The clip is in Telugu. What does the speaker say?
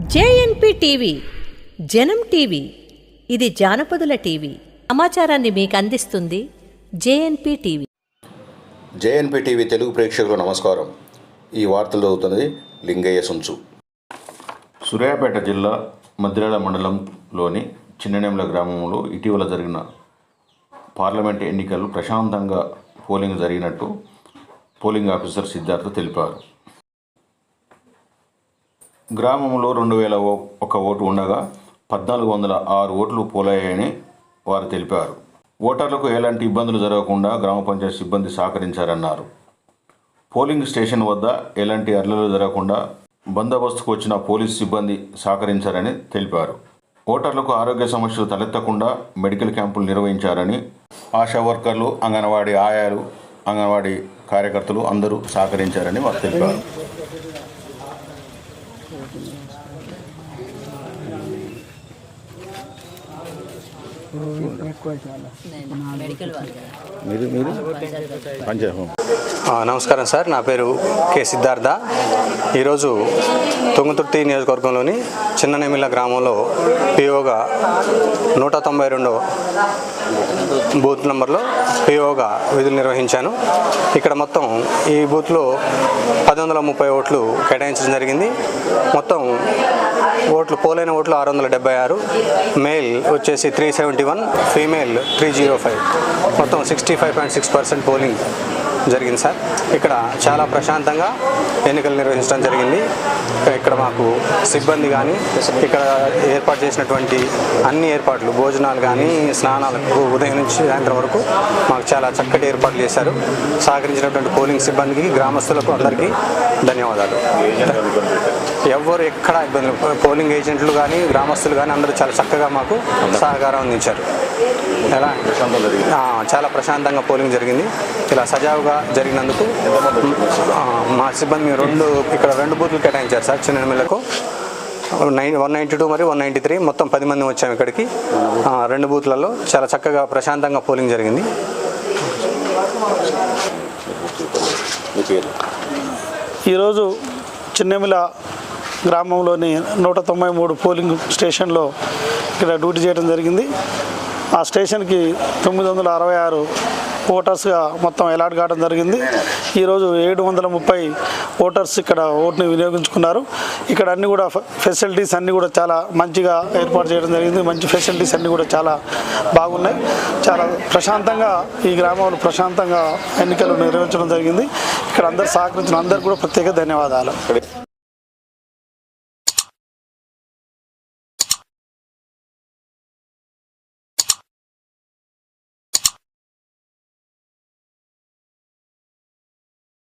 జేఎన్పి టీవీ జనం టీవీ ఇది జానపదుల టీవీ. సమాచారాన్ని మీకు అందిస్తుంది JNP TV. JNP TV Telugu ప్రేక్షకులకు నమస్కారం. ఈ వార్తలు చదువుతున్నది లింగయ్య సుంచు. సూర్యాపేట జిల్లా మద్రాల మండలంలోని చిన్ననేమల గ్రామంలో ఇటీవల జరిగిన పార్లమెంట్ ఎన్నికలు ప్రశాంతంగా పోలింగ్ జరిగినట్టు పోలింగ్ ఆఫీసర్ సిద్ధార్థ తెలిపారు. గ్రామంలో రెండు వేల ఓ- ఒక ఓటు ఉండగా పద్నాలుగు వందల ఆరు ఓట్లు పోలయ్యాయని వారు తెలిపారు. ఓటర్లకు ఎలాంటి ఇబ్బందులు జరగకుండా గ్రామ పంచాయతీ సిబ్బంది సహకరించారన్నారు. పోలింగ్ స్టేషన్ వద్ద ఎలాంటి అర్లలు జరగకుండా బందోబస్తుకు వచ్చిన పోలీస్ సిబ్బంది సహకరించారని తెలిపారు. ఓటర్లకు ఆరోగ్య సమస్యలు తలెత్తకుండా మెడికల్ క్యాంపులు నిర్వహించారని ఆశా వర్కర్లు అంగన్వాడీ ఆయాలు అంగన్వాడీ కార్యకర్తలు అందరూ సహకరించారని వారు తెలిపారు. మీరు మీరు? నమస్కారం సార్ నా పేరు కె సిద్ధార్థ. ఈరోజు తుంగతుర్తి నియోజకవర్గంలోని చిన్ననేమిల గ్రామంలో పిఓగా నూట తొంభై రెండో బూత్ నెంబర్లో పిఓగా విధులు నిర్వహించాను. ఇక్కడ మొత్తం ఈ బూత్లో పది వందల ముప్పై ఓట్లు కేటాయించడం జరిగింది. మొత్తం ఓట్లు పోలైన ఓట్లు ఆరు వందల డెబ్బై ఆరు మేల్ వచ్చేసి three seventy one female three zero five. మొత్తం sixty five point six percent polling జరిగింది సార్. ఇక్కడ చాలా ప్రశాంతంగా ఎన్నికలు నిర్వహించడం జరిగింది. ఇక్కడ మాకు సిబ్బంది కానీ ఇక్కడ ఏర్పాటు చేసినటువంటి అన్ని ఏర్పాట్లు భోజనాలు కానీ స్నానాలకు ఉదయం నుంచి సాయంత్రం వరకు మాకు చాలా చక్కటి ఏర్పాట్లు చేశారు. సహకరించినటువంటి పోలింగ్ సిబ్బందికి గ్రామస్తులకు అందరికీ ధన్యవాదాలు. ఎవరు ఎక్కడ ఇబ్బందులు పోలింగ్ ఏజెంట్లు కానీ గ్రామస్తులు కానీ అందరూ చాలా చక్కగా మాకు సహకారం అందించారు. ఎలా? చాలా ప్రశాంతంగా పోలింగ్ జరిగింది. ఇలా సజావుగా జరిగినందుకు ఆ, మా సిబ్బంది మేము రెండు ఇక్కడ రెండు బూత్లు కేటాయించారు సార్ చిన్నమిల్లకు నైన్ వన్ నైంటీ టూ మరియు వన్ నైంటీ త్రీ మొత్తం పది మంది వచ్చాము ఇక్కడికి. ఆ, రెండు బూత్లలో చాలా చక్కగా ప్రశాంతంగా పోలింగ్ జరిగింది. ఈరోజు చిన్నెమిల గ్రామంలోని నూట తొంభై మూడు పోలింగ్ స్టేషన్లో ఇక్కడ డ్యూటీ చేయడం జరిగింది. ఆ స్టేషన్కి తొమ్మిది వందల అరవై ఆరు ఓటర్స్గా మొత్తం అలాట్ కావడం జరిగింది. ఈరోజు ఏడు వందల ముప్పై ఓటర్స్ ఇక్కడ ఓటుని వినియోగించుకున్నారు. ఇక్కడ అన్ని కూడా ఫెసిలిటీస్ అన్నీ కూడా చాలా మంచిగా ఏర్పాటు చేయడం జరిగింది. మంచి ఫెసిలిటీస్ అన్నీ కూడా చాలా బాగున్నాయి. చాలా ప్రశాంతంగా ఈ గ్రామంలో ప్రశాంతంగా ఎన్నికలు నిర్వహించడం జరిగింది. ఇక్కడ అందరు సహకరించిన అందరు కూడా ప్రత్యేక ధన్యవాదాలు.